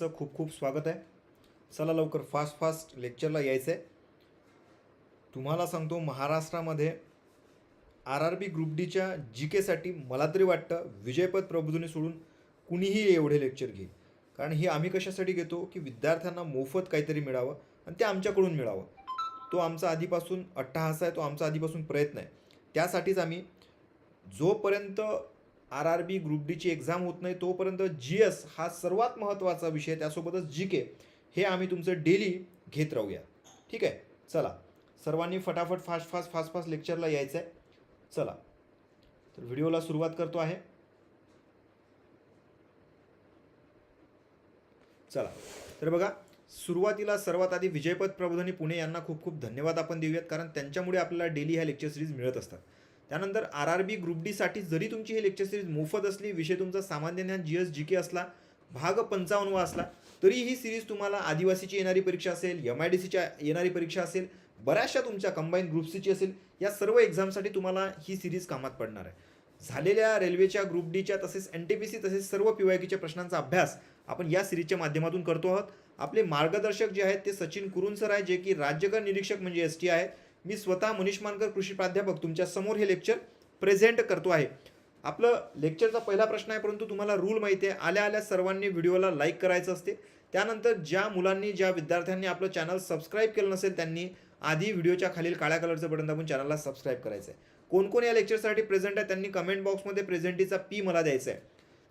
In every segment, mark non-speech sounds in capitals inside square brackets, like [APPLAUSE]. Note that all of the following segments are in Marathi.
तुमचं खूप खूप स्वागत आहे. चला लवकर फास्ट फास्ट लेक्चरला यायचं आहे तुम्हाला सांगतो महाराष्ट्रामध्ये आर आर बी ग्रुप डीच्या जी केसाठी मला तरी वाटतं विजयपद प्रबोधनी सोडून कुणीही एवढे लेक्चर घेईल. कारण हे आम्ही कशासाठी घेतो? की विद्यार्थ्यांना मोफत काहीतरी मिळावं आणि ते आमच्याकडून मिळावं. तो आमचा आधीपासून अट्टहास आहे तो आमचा आधीपासून प्रयत्न आहे. त्यासाठीच आम्ही जोपर्यंत आर आर बी ग्रुप डीची एक्झाम होत नाही तोपर्यंत जी एस हा सर्वात महत्त्वाचा विषय त्यासोबतच जी के हे आम्ही तुमचं डेली घेत राहूया. ठीक आहे? चला. सर्वांनी फटाफट फास्ट फास्ट फास्ट फास्ट लेक्चरला यायचं आहे चला. तर व्हिडिओला सुरुवात करतो आहे. चला. तर बघा सुरुवातीला सर्वात आधी विजयपद प्रबोधनी पुणे यांना खूप खूप धन्यवाद आपण देऊयात कारण त्यांच्यामुळे आपल्याला डेली ह्या लेक्चर सिरीज मिळत असतात. त्यानंतर आर आर बी ग्रुप डीसाठी जरी तुमची ही लेक्चर सिरीज मोफत असली विषय तुमचा सामान्य ज्ञान जी एस जी के असला भाग पंचावन्नवा असला तरी ही सिरीज तुम्हाला आदिवासीची येणारी परीक्षा असेल एम आय डी सीच्या येणारी परीक्षा असेल बऱ्याचशा तुमच्या कंबाईन ग्रुप सीची असेल या सर्व एक्झामसाठी तुम्हाला ही सिरीज कामात पडणार आहे. झालेल्या रेल्वेच्या ग्रुप डीच्या तसेच एन टी पी सी तसेच सर्व पी वाय प्रश्नांचा अभ्यास आपण या सिरीजच्या माध्यमातून करतो आहोत. आपले मार्गदर्शक जे आहेत ते सचिन कुरुन सर आहे जे की राज्यकर निरीक्षक म्हणजे एस टी आहे. मी स्वतः मनीष मानकर कृषी प्राध्यापक तुमच्यासमोर हे लेक्चर प्रेझेंट करतो आहे. आपलं लेक्चरचा पहिला प्रश्न आहे परंतु तुम्हाला रूल माहिती आहे आल्या आल्या सर्वांनी व्हिडिओला लाईक करायचं असते. त्यानंतर ज्या मुलांनी ज्या विद्यार्थ्यांनी आपलं चॅनल सबस्क्राईब केलं नसेल त्यांनी आधी व्हिडिओच्या खालील काळ्या कलरचं बटन दाबून चॅनलला सबस्क्राईब करायचं आहे कोण कोण या लेक्चरसाठी प्रेझेंट आहे त्यांनी कमेंट बॉक्समध्ये प्रेझेंटीचा पी मला द्यायचा आहे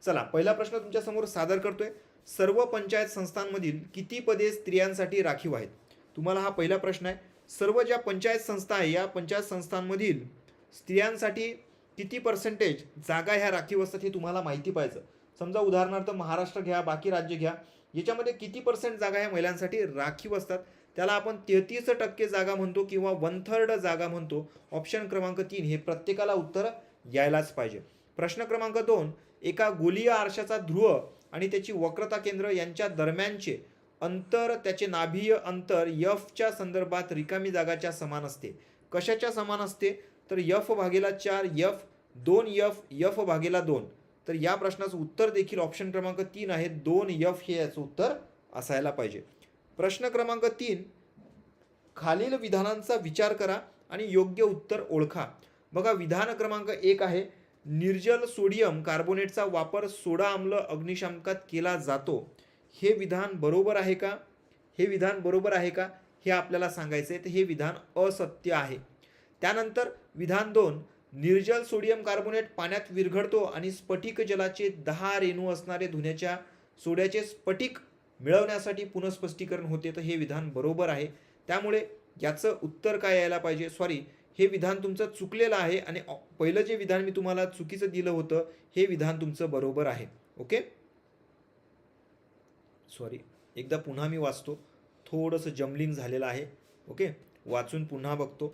चला पहिला प्रश्न तुमच्यासमोर सादर करतोय. सर्व पंचायत संस्थांमधील किती पदे स्त्रियांसाठी राखीव आहेत? तुम्हाला हा पहिला प्रश्न आहे. सर्व ज्या पंचायत संस्था आहे या पंचायत संस्थांमधील स्त्रियांसाठी किती पर्सेंटेज जागा ह्या राखीव असतात हे तुम्हाला माहिती पाहिजे. समजा उदाहरणार्थ महाराष्ट्र घ्या बाकी राज्य घ्या याच्यामध्ये किती पर्सेंट जागा ह्या महिलांसाठी राखीव असतात? त्याला आपण तेहतीस टक्के जागा म्हणतो किंवा वन थर्ड जागा म्हणतो. ऑप्शन क्रमांक तीन हे प्रत्येकाला उत्तर यायलाच पाहिजे. प्रश्न क्रमांक दोन एका गोलीय आरशाचा ध्रुव आणि त्याची वक्रता केंद्र यांच्या दरम्यानचे अंतर त्याचे नाभीय अंतर यफच्या संदर्भात रिकामी जागाच्या समान असते. कशाच्या समान असते? तर यफ भागेला चार यफ दोन यफ यफ भागेला दोन. तर या प्रश्नाचं उत्तर देखील ऑप्शन क्रमांक तीन आहे. दोन यफ हे याचं उत्तर असायला पाहिजे. प्रश्न क्रमांक तीन खालील विधानांचा विचार करा आणि योग्य उत्तर ओळखा. बघा विधान क्रमांक एक आहे. निर्जल सोडियम कार्बोनेटचा वापर सोडा आम्ल अग्निशामकात केला जातो. हे विधान बरोबर आहे का? हे विधान बरोबर आहे का? हे आपल्याला सांगायचं आहे तर हे विधान असत्य आहे. त्यानंतर विधान दोन निर्जल सोडियम कार्बोनेट पाण्यात विरघळतो आणि स्फटिक जलाचे दहा रेणू असणारे धुण्याच्या सोड्याचे स्फटिक मिळवण्यासाठी पुनःस्पष्टीकरण होते. तर हे विधान बरोबर आहे. त्यामुळे याचं उत्तर काय यायला पाहिजे? सॉरी हे विधान तुमचं चुकलेलं आहे आणि पहिलं जे विधान मी तुम्हाला चुकीचं दिलं होतं हे विधान तुमचं बरोबर आहे. ओके सॉरी एकदा पुन्हा मी वाचतो. थोडंसं जमलिंग झालेलं आहे. ओके? वाचून पुन्हा बघतो.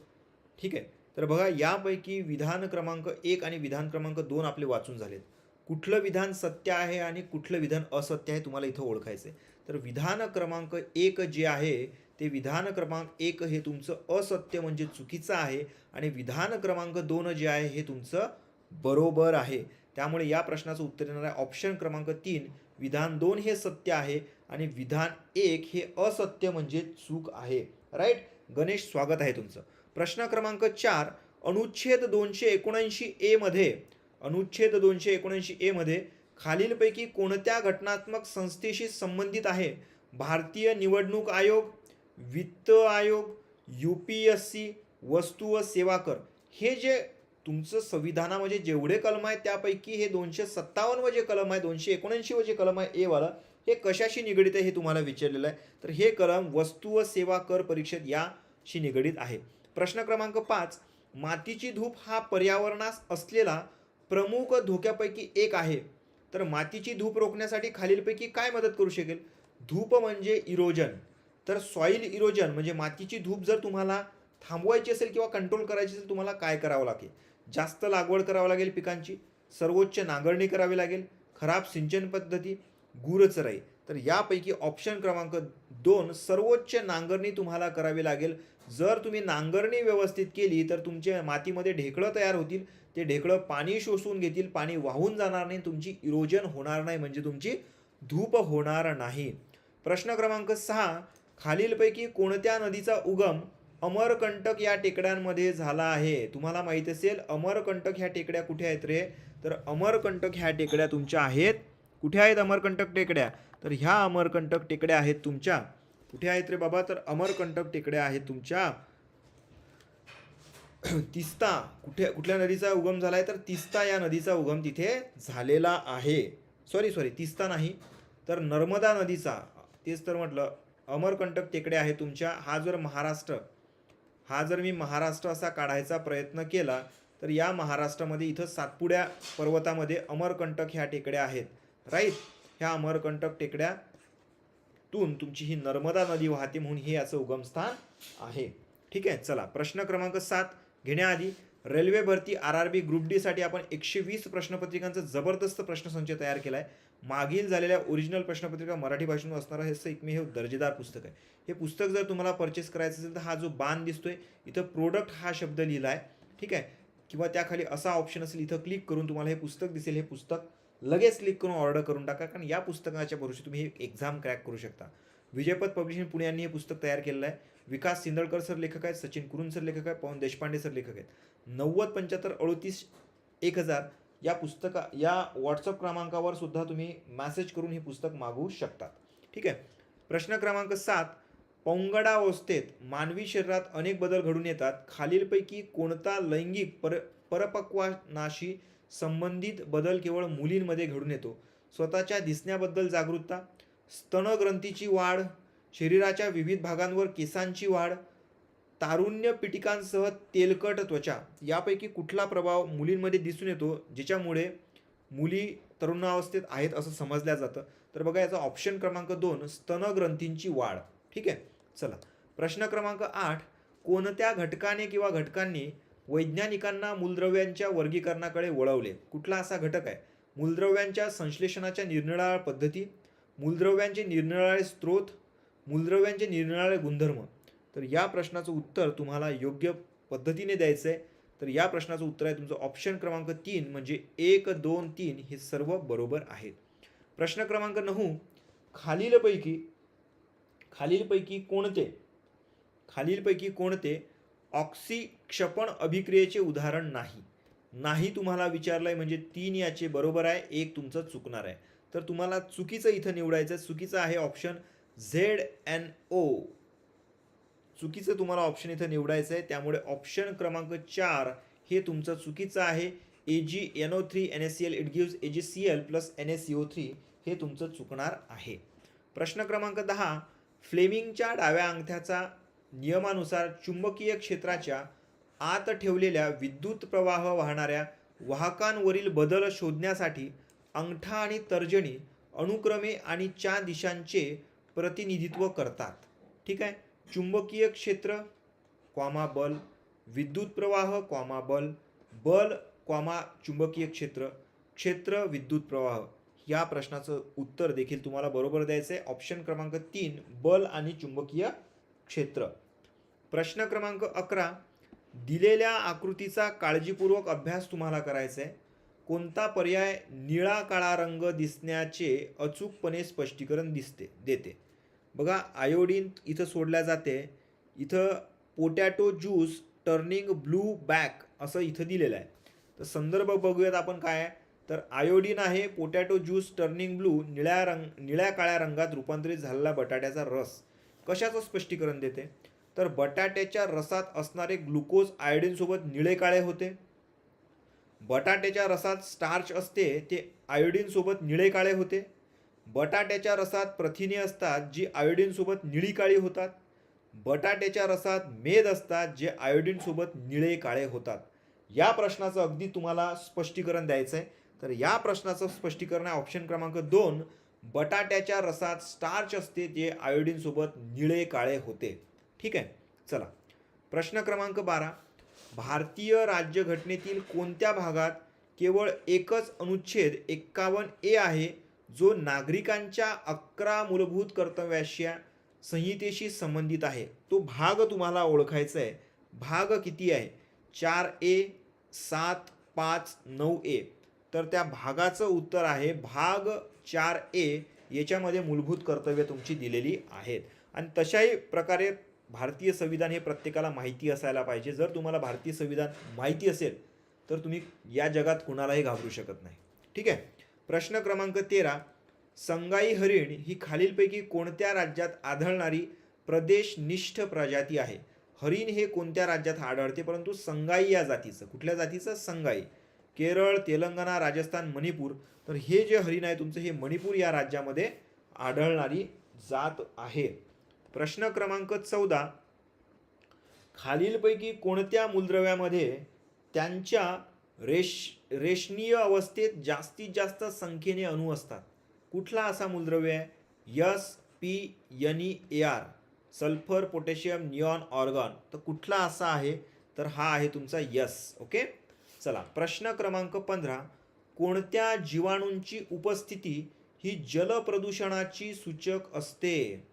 ठीक आहे? तर बघा यापैकी विधान क्रमांक एक आणि विधान क्रमांक दोन आपले वाचून झालेत. कुठलं विधान सत्य आहे आणि कुठलं विधान असत्य आहे तुम्हाला इथं ओळखायचं आहे तर विधान क्रमांक एक जे आहे ते विधान क्रमांक एक हे तुमचं असत्य म्हणजे चुकीचं आहे आणि विधान क्रमांक दोन जे आहे हे तुमचं बरोबर आहे. त्यामुळे या प्रश्नाचं उत्तर येणार आहे ऑप्शन क्रमांक तीन विधान दोन हे सत्य आहे आणि विधान एक हे असत्य म्हणजे चूक आहे. राईट गणेश स्वागत आहे तुमचं. प्रश्न क्रमांक चार अनुच्छेद दोनशे एकोणऐंशी एमध्ये अनुच्छेद दोनशे एकोणऐंशी एमध्ये खालीलपैकी कोणत्या घटनात्मक संस्थेशी संबंधित आहे? भारतीय निवडणूक आयोग वित्त आयोग यू पी एस सी वस्तू व सेवा कर. हे जे तुमचं संविधानामध्ये म्हणजे जेवढे कलम आहेत त्यापैकी हे दोनशे सत्तावन्न जे कलम आहे दोनशे एकोणऐंशी जे कलम आहे एवालं हे कशाशी निगडीत आहे हे तुम्हाला विचारलेलं आहे. तर हे कलम वस्तू व सेवा कर परीक्षेत याशी निगडीत आहे. प्रश्न क्रमांक पाच मातीची धूप हा पर्यावरणास असलेला प्रमुख धोक्यापैकी एक आहे. तर मातीची धूप रोखण्यासाठी खालीलपैकी काय मदत करू शकेल? धूप म्हणजे इरोजन. तर सॉईल इरोजन म्हणजे मातीची धूप जर तुम्हाला थांबवायची असेल किंवा कंट्रोल करायची असेल तुम्हाला काय करावं लागेल? जास्त लागवड करावं लागेल पिकांची सर्वोच्च नांगरणी करावी लागेल खराब सिंचन पद्धती गुरचराई तर यापैकी ऑप्शन क्रमांक दोन सर्वोच्च नांगरणी तुम्हाला करावी लागेल. जर तुम्ही नांगरणी व्यवस्थित केली तर तुमच्या मातीमध्ये ढेकळं तयार होतील. ते ढेकळं पाणी शोषून घेतील पाणी वाहून जाणार नाही तुमची इरोजन होणार नाही म्हणजे तुमची धूप होणार नाही. प्रश्न क्रमांक सहा खालीलपैकी कोणत्या नदीचा उगम अमरकंटक या टेकड्यांमध्ये झाला आहे. तुम्हाला माहीत असेल अमरकंटक ह्या टेकड्या कुठे आहेत रे? तर अमरकंटक ह्या टेकड्या तुमच्या आहेत. कुठे आहेत अमरकंटक टेकड्या? तर ह्या अमरकंटक टेकड्या आहेत तुमच्या. कुठे आहेत रे बाबा? तर अमरकंटक टेकड्या आहेत तुमच्या. [CLEARS THROAT] तिस्ता. कुठे कुठल्या नदीचा उगम झाला आहे तर तिस्ता या नदीचा उगम तिथे झालेला आहे. सॉरी सॉरी तिस्ता नाही तर नर्मदा नदीचा. तेच तर म्हटलं अमरकंटक टेकड्या आहे तुमच्या. हा जर महाराष्ट्र हा जर मी महाराष्ट्र असा काढायचा प्रयत्न केला तर या महाराष्ट्रामध्ये इथं सातपुड्या पर्वतामध्ये अमरकंटक ह्या टेकड्या आहेत. राईट ह्या अमरकंटक टेकड्यातून तुमची ही नर्मदा नदी वाहते म्हणून हे याचं उगमस्थान आहे. ठीक आहे? चला प्रश्न क्रमांक सात घेण्याआधी रेल्वे भरती आर आर बी ग्रुप डीसाठी आपण एकशे वीस प्रश्नपत्रिकांचा जबरदस्त प्रश्नसंच तयार केला आहे मागील झालेल्या ओरिजिनल प्रश्नपत्रिका मराठी भाषेतून असणारं हे असं एकमेव दर्जेदार पुस्तक आहे. हे पुस्तक जर तुम्हाला परचेस करायचं असेल तर हा जो बाण दिसतोय इथं प्रोडक्ट हा शब्द लिहिला आहे ठीक आहे? किंवा त्याखाली असा ऑप्शन असेल इथं क्लिक करून तुम्हाला हे पुस्तक दिसेल. हे पुस्तक लगेच क्लिक करून ऑर्डर करून टाका कारण या पुस्तकाच्या भरोशी तुम्ही हे एक्झाम क्रॅक करू शकता. विजयपद पब्लिशिंग पुणे यांनी हे पुस्तक तयार केलेलं आहे. विकास सिंदळकर सर लेखक आहेत सचिन कुरुन सर लेखक आहेत पवन देशपांडे सर लेखक आहेत. नव्वद पंच्याहत्तर अडतीस एक हजार या पुस्तका या व्हॉट्सअप क्रमांकावर सुद्धा तुम्ही मॅसेज करून हे पुस्तक मागवू शकता ठीक आहे? प्रश्न क्रमांक सात पौंगडावस्थेत मानवी शरीरात अनेक बदल घडून येतात. खालीलपैकी कोणता लैंगिक पर परपक्वानाशी संबंधित बदल केवळ मुलींमध्ये घडून येतो? स्वतःच्या दिसण्याबद्दल जागरूकता स्तनग्रंथीची वाढ शरीराच्या विविध भागांवर केसांची वाढ तारुण्य पिटिकांसह तेलकट त्वचा. यापैकी कुठला प्रभाव मुलींमध्ये दिसून येतो? ज्याच्यामुळे मुली तरुणावस्थेत आहेत असं समजल्या जातं. तर बघा याचा ऑप्शन क्रमांक दोन स्तनग्रंथींची वाढ. ठीक आहे? चला. प्रश्न क्रमांक आठ कोणत्या घटकाने किंवा घटकांनी वैज्ञानिकांना मूलद्रव्यांच्या वर्गीकरणाकडे वळवले? कुठला असा घटक आहे? मूलद्रव्यांच्या संश्लेषणाच्या निरनिराळ्या पद्धती मूलद्रव्यांचे निरनिराळे स्रोत मूलद्रव्यांचे निरनिराळे गुणधर्म. तर या प्रश्नाचं उत्तर तुम्हाला योग्य पद्धतीने द्यायचं आहे तर या प्रश्नाचं उत्तर आहे तुमचं ऑप्शन क्रमांक तीन म्हणजे एक दोन तीन हे सर्व बरोबर आहेत. प्रश्न क्रमांक नऊ खालीलपैकी खालीलपैकी कोणते खालीलपैकी कोणते ऑक्सिक्षपण अभिक्रियेचे उदाहरण नाही? नाही तुम्हाला विचारलं आहे म्हणजे तीन याचे बरोबर आहे एक तुमचं चुकणार आहे. तर तुम्हाला चुकीचं इथं निवडायचं आहे. चुकीचं आहे ऑप्शन झेड एन ओ चुकीचं तुम्हाला ऑप्शन इथं निवडायचं आहे त्यामुळे ऑप्शन क्रमांक चार हे तुमचं चुकीचं आहे. A G N O three N S C L it gives A G C L plus N S C O three हे तुमचं चुकणार आहे. प्रश्न क्रमांक दहा फ्लेमिंगच्या डाव्या अंगठ्याचा नियमानुसार चुंबकीय क्षेत्राच्या आत ठेवलेल्या विद्युत प्रवाह वाहणाऱ्या वाहकांवरील बदल शोधण्यासाठी अंगठा आणि तर्जनी अनुक्रमे आणि च्या दिशांचे प्रतिनिधित्व करतात. ठीक आहे? चुंबकीय क्षेत्र क्वामा बल विद्युत प्रवाह क्वामा बल बल कॉमा चुंबकीय क्षेत्र क्षेत्र विद्युत प्रवाह. या प्रश्नाचं उत्तर देखील तुम्हाला बरोबर द्यायचं आहे. ऑप्शन क्रमांक तीन बल आणि चुंबकीय क्षेत्र. प्रश्न क्रमांक अकरा दिलेल्या आकृतीचा काळजीपूर्वक अभ्यास तुम्हाला करायचा आहे. कोणता पर्याय निळा काळा रंग दिसण्याचे अचूकपणे स्पष्टीकरण दिसते देते? बघा आयोडीन इथं सोडल्या जाते. इथं potato juice turning blue black असं इथं दिलेलं आहे. तर संदर्भ बघूयात आपण काय तर आयोडीन आहे पोटॅटो ज्यूस टर्निंग ब्लू निळ्या रंग निळ्या काळ्या रंगात रूपांतरित झालेला बटाट्याचा रस. कशाचं स्पष्टीकरण देते? तर बटाट्याच्या रसात असणारे ग्लुकोज आयोडीनसोबत निळे काळे होते. बटाट्याच्या रसात स्टार्च असते ते आयोडीनसोबत निळे काळे होते. बटाट्याच्या रसात प्रथिने असतात जी आयोडीनसोबत निळी काळी होतात. बटाट्याच्या रसात मेद असतात जे आयोडीनसोबत निळे काळे होतात. या प्रश्नाचं अगदी तुम्हाला स्पष्टीकरण द्यायचं आहे तर या प्रश्नाचं स्पष्टीकरण आहे ऑप्शन क्रमांक दोन. बटाट्याच्या रसात स्टार्च असते जे आयोडीनसोबत निळे काळे होते. ठीक आहे? चला. प्रश्न क्रमांक बारा. भारतीय राज्यघटनेतील कोणत्या भागात केवळ एकच अनुच्छेद एक्कावन्न ए आहे? जो नागरिकांच्या अकरा मूलभूत कर्तव्याच्या संहितेशी संबंधित आहे. तो भाग तुम्हाला ओळखायचा आहे. भाग किती आहे? चार ए सात पाच नऊ ए. तर त्या भागाचं उत्तर आहे भाग चार ए याच्यामध्ये मूलभूत कर्तव्य तुमची दिलेली आहेत. आणि तशाही प्रकारे भारतीय संविधान हे प्रत्येकाला माहिती असायला पाहिजे. जर तुम्हाला भारतीय संविधान माहिती असेल तर तुम्ही या जगात कुणालाही घाबरू शकत नाही. ठीक आहे? प्रश्न क्रमांक तेरा संगाई हरिण ही खालीलपैकी कोणत्या राज्यात आढळणारी प्रदेशनिष्ठ प्रजाती आहे? हरिण हे कोणत्या राज्यात आढळते? परंतु संगाई या जातीचं. कुठल्या जातीचं? संगाई. केरळ तेलंगणा राजस्थान मणिपूर. तर हे जे हरिण आहे तुमचं हे मणिपूर या राज्यामध्ये आढळणारी जात आहे. प्रश्न क्रमांक चौदा खालीलपैकी कोणत्या मूलद्रव्यामध्ये त्यांच्या रेश रेशनीय अवस्थेत जास्तीत जास्त संख्येने अणू असतात. कुठला असा मूलद्रव्य आहे? Yes P यनी E A R. Sulphur potassium neon argon. तर कुठला असा आहे? तर हा आहे तुमचा यस ओके? चला प्रश्न क्रमांक पंधरा. कोणत्या जीवाणूंची उपस्थिती ही जलप्रदूषणाची सूचक असते?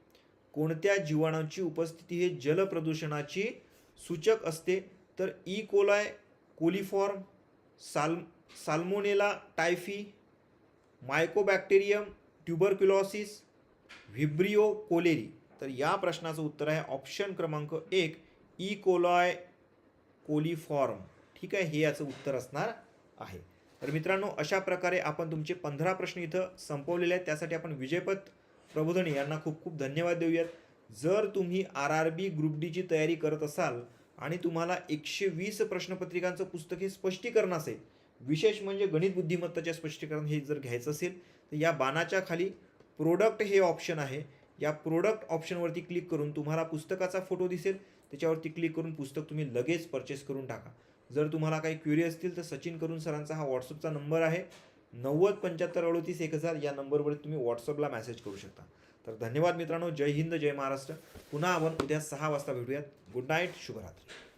कोणत्या जीवाणूंची उपस्थिती हे जलप्रदूषणाची सूचक असते? तर ई. कोलाय कोलिफॉर्म साल Salmonella typhi Mycobacterium tuberculosis Vibrio cholerae. तर या प्रश्नाचं उत्तर आहे ऑप्शन क्रमांक एक ई. कोलॉय कोलिफॉर्म. ठीक आहे हे याचं उत्तर असणार आहे. तर मित्रांनो अशा प्रकारे आपण तुमचे पंधरा प्रश्न इथं संपवलेले आहेत. त्यासाठी आपण विजयपत प्रबोधनी यांना खूप खूप धन्यवाद देऊयात. जर तुम्ही आर आर बी ग्रुप डीची तयारी करत असाल आणि तुम्हाला एकशे वीस प्रश्नपत्रिकांचं पुस्तक हे स्पष्टीकरण असेल. विशेष म्हणजे गणित बुद्धिमत्ताचे स्पष्टीकरण हे जर घ्यायचं असेल तर या बाणाच्या खाली प्रोडक्ट हे ऑप्शन आहे. या प्रोडक्ट ऑप्शनवरती क्लिक करून तुम्हाला पुस्तकाचा फोटो दिसेल. त्याच्यावरती क्लिक करून पुस्तक तुम्ही लगेच परचेस करून टाका. जर तुम्हाला काही क्युरी असतील तर सचिन करून सरांचा हा व्हॉट्सअपचा नंबर आहे. नव्वद पंच्याहत्तर अडोतीस एक हजार या नंबरवर तुम्ही व्हॉट्सअपला मॅसेज करू शकता. तर धन्यवाद मित्रांनो. जय हिंद जय महाराष्ट्र. पुन्हा आपण उद्या सहा वाजता भेटूयात. गुड नाईट शुभरात्री.